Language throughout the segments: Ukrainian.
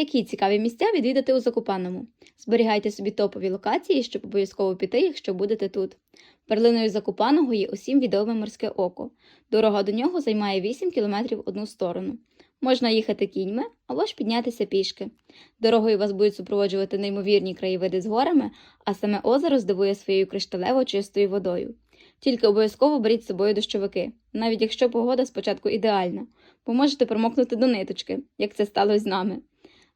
Які цікаві місця відвідати у Закопаному? Зберігайте собі топові локації, щоб обов'язково піти, якщо будете тут. Перлиною Закопаного є усім відоме морське око. Дорога до нього займає 8 км одну сторону. Можна їхати кіньми або ж піднятися пішки. Дорогою вас будуть супроводжувати неймовірні краєвиди з горами, а саме озеро здивує своєю кришталево чистою водою. Тільки обов'язково беріть з собою дощовики, навіть якщо погода спочатку ідеальна, бо можете промокнути до ниточки, як це сталося з нами.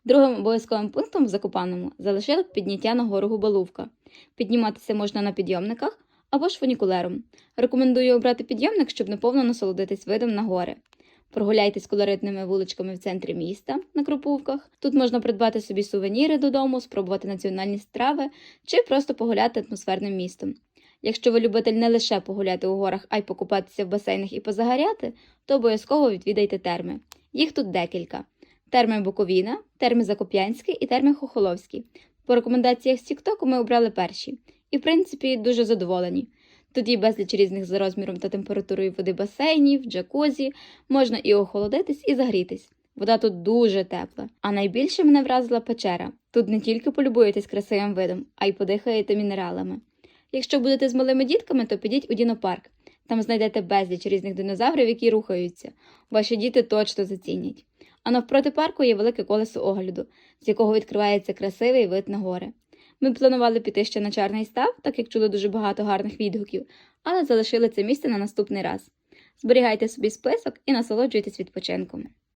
Другим обов'язковим пунктом в Закопаному залишили підняття на гору Губалувка. Підніматися можна на підйомниках або ж фунікулером. Рекомендую обрати підйомник, щоб наповно насолодитись видом на гори. Прогуляйтесь колоритними вуличками в центрі міста на Крупувках. Тут можна придбати собі сувеніри додому, спробувати національні страви чи просто погуляти атмосферним містом. Якщо ви любитель не лише погуляти у горах, а й покупатися в басейнах і позагоряти, то обов'язково відвідайте терми. Їх тут декілька: терми Буковіна, терми Закоп'янський і терми Хохоловський. По рекомендаціях з Тіктоку ми обрали перші, і, в принципі, дуже задоволені. Тут є безліч різних за розміром та температурою води басейнів, джакузі, можна і охолодитись, і загрітись. Вода тут дуже тепла. А найбільше мене вразила печера. Тут не тільки полюбуєтесь красивим видом, а й подихаєте мінералами. Якщо будете з малими дітками, то підіть у дінопарк. Там знайдете безліч різних динозаврів, які рухаються. Ваші діти точно зацінять. А навпроти парку є велике колесо огляду, з якого відкривається красивий вид на гори. Ми планували піти ще на чарний став, так як чули дуже багато гарних відгуків, але залишили це місце на наступний раз. Зберігайте собі список і насолоджуйтесь відпочинком.